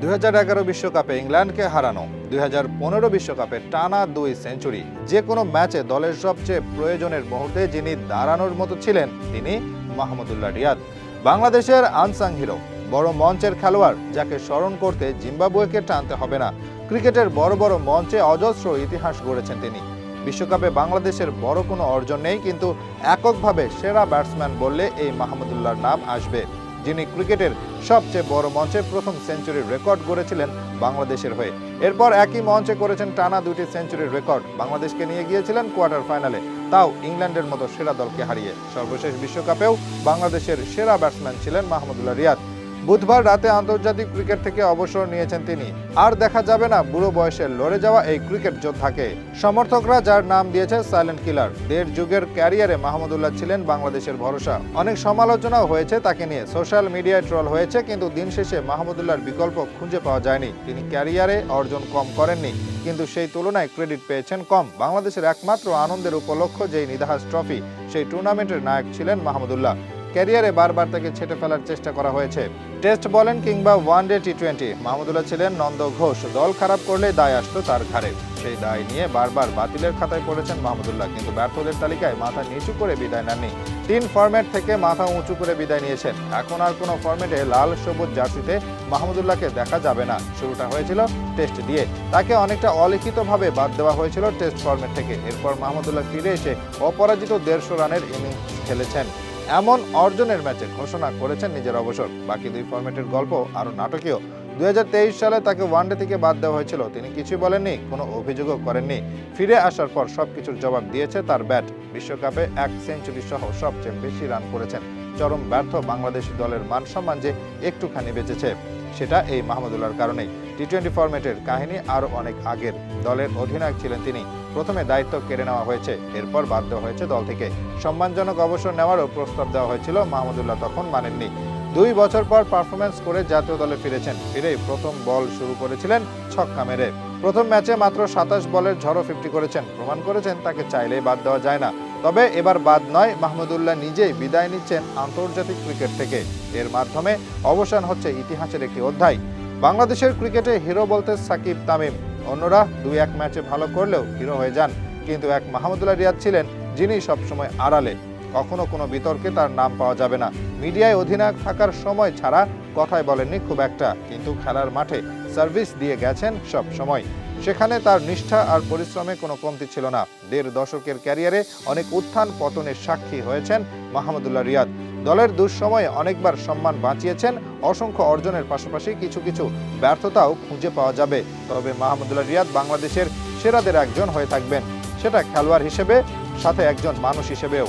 দুই বিশ্বকাপে ইংল্যান্ডকে হারানো, দুই বিশ্বকাপে টানা দুই সেঞ্চুরি। যে কোনো ম্যাচে দলের সবচেয়ে প্রয়োজনের মুহূর্তে যিনি দাঁড়ানোর মতো ছিলেন, তিনি মাহমুদুল্লাহ রিয়াদ। বাংলাদেশের আনসাং হিরো, বড় মঞ্চের খেলোয়াড়, যাকে স্মরণ করতে জিম্বাবুয়েকে টানতে হবে না। ক্রিকেটের বড় বড় মঞ্চে অজস্র ইতিহাস গড়েছেন তিনি। বিশ্বকাপে বাংলাদেশের বড় কোনো অর্জন নেই, কিন্তু এককভাবে সেরা ব্যাটসম্যান বললে এই মাহমুদুল্লাহর নাম আসবে। যিনি ক্রিকেটের সবচেয়ে বড় মঞ্চে প্রথম সেঞ্চুরির রেকর্ড গড়েছিলেন বাংলাদেশের হয়ে। এরপর একই মঞ্চে করেছেন টানা দুটি সেঞ্চুরির রেকর্ড। বাংলাদেশকে নিয়ে গিয়েছিলেন কোয়ার্টার ফাইনালে। তাও ইংল্যান্ডের মতো সেরা দলকে হারিয়ে। সর্বশেষ বিশ্বকাপেও বাংলাদেশের সেরা ব্যাটসম্যান ছিলেন মাহমুদুল্লাহ রিয়াদ। বুধবার রাতে আন্তর্জাতিক ক্রিকেট থেকে অবসর নিয়েছেন তিনি। আর দেখা যাবে না, বুড়ো বয়সে লড়ে যাওয়া এই ক্রিকেট যোদ্ধাকে। সমর্থকরা যার নাম দিয়েছে সাইলেন্ট কিলার। দেড় যুগের ক্যারিয়ারে মাহমুদুল্লাহ ছিলেন বাংলাদেশের ভরসা। অনেক সমালোচনাও হয়েছে তাকে নিয়ে। সোশ্যাল মিডিয়ায় ট্রল হয়েছে, কিন্তু দিন শেষে মাহমুদুল্লাহর বিকল্প খুঁজে পাওয়া যায়নি। তিনি ক্যারিয়ারে অর্জন কম করেননি, কিন্তু সেই তুলনায় ক্রেডিট পেয়েছেন কম। বাংলাদেশের একমাত্র আনন্দের উপলক্ষ যেই নিদাহাস ট্রফি, সেই টুর্নামেন্টের নায়ক ছিলেন মাহমুদুল্লাহ ক্যারিয়ারে বারবার তাকে ছেটে ফেলার চেষ্টা করা হয়েছে। টেস্ট বলেন কিংবা one day T twenty Mahmudullah ছিলেন নন্দ ঘোষ। দল খারাপ করলে দায় আসতো তার ঘাড়ে। সেই দায় নিয়ে বারবার বাতিলের খাতায় পড়েছেন মাহমুদুল্লাহ, কিন্তু ব্যর্থদের তালিকায় মাথা নিচু করে বিদায় নেননি। তিন ফরম্যাট থেকে মাথা উঁচু করে বিদায় নিয়েছেন। এখন আর কোনো ফরম্যাটে লাল সবুজ জার্সিতে মাহমুদুল্লাহকে দেখা যাবে না। শুরুটা হয়েছিল টেস্ট দিয়ে। তাকে অনেকটা অলিখিতভাবে বাদ দেওয়া হয়েছিল টেস্ট ফরম্যাট থেকে। এরপর মাহমুদুল্লাহ ফিরে এসে অপরাজিত দেড়শো রানের ইনিংস খেলেছেন। এমন অর্জনের ম্যাচে ঘোষণা করেছেন নিজের অবসর। বাকি দুই ফরম্যাটের গল্প আরও নাটকীয়। দু হাজার তেইশ সালে তাকে ওয়ানডে থেকে বাদ দেওয়া হয়েছিল। তিনি কিছুই বলেননি, কোনো অভিযোগও করেননি। ফিরে আসার পর সব কিছুর জবাব দিয়েছে তার ব্যাট। বিশ্বকাপে এক সেঞ্চুরি সহ সবচেয়ে বেশি রান করেছেন। চরম ব্যর্থ বাংলাদেশি দলের মান সম্মান যে একটুখানি বেঁচেছে। সেটা এই মাহমুদুল্লাহর কারণেই। টি টোয়েন্টি ফরম্যাটের কাহিনী আরও অনেক আগের। দলের অধিনায়ক ছিলেন তিনি। প্রথমে দায়িত্ব কেড়ে নেওয়া হয়েছে। এরপর বাধ্য হয়েছে দল থেকে। সম্মানজনক অবসর নেওয়ারও প্রস্তাব দেওয়া হয়েছিল। মাহমুদুল্লাহ তখন মানেননি। দুই বছর পর পারফরমেন্স করে জাতীয় দলে ফিরেছেন। ফিরেই প্রথম বল শুরু করেছিলেন ছক্কা মেরে। প্রথম ম্যাচে মাত্র সাতাশ বলের ঝড়ো ফিফটি করেছেন। প্রমাণ করেছেন তাকে চাইলেই বাদ দেওয়া যায় না। তবে এবার বাদ নয় মাহমুদুল্লাহ নিজেই বিদায় নিচ্ছেন আন্তর্জাতিক ক্রিকেট থেকে। এর মাধ্যমে অবসান হচ্ছে ইতিহাসের একটি অধ্যায়। বাংলাদেশের ক্রিকেটে হিরো বলতে সাকিব তামিম। অন্যরা দুই এক ম্যাচে ভালো করলেও হিরো হয়ে যান। কিন্তু এক মাহমুদুল্লাহ রিয়াদ ছিলেন, যিনি সবসময় আড়ালে। কখনো কোনো বিতর্কে তার নাম পাওয়া যাবে না। মিডিয়ায় অধিনায়ক থাকার সময় ছাড়া কথাই বলেননি খুব একটা। কিন্তু খেলার মাঠে সার্ভিস দিয়ে গেছেন সব সময় সেখানে তার নিষ্ঠা আর পরিশ্রমে কোনো কমতি ছিল না। দেড় দশকের ক্যারিয়ারে অনেক উত্থান পতনের সাক্ষী হয়েছেন মাহমুদুল্লাহ রিয়াদ। দলের দুঃসময়ে অনেকবার সম্মান বাঁচিয়েছেন। অসংখ্য অর্জনের পাশাপাশি কিছু কিছু ব্যর্থতাও খুঁজে পাওয়া যাবে। তবে মাহমুদুল্লাহ রিয়াদ বাংলাদেশের সেরাদের একজন হয়ে থাকবেন। সেটা খেলোয়াড় হিসেবে, সাথে একজন মানুষ হিসেবেও।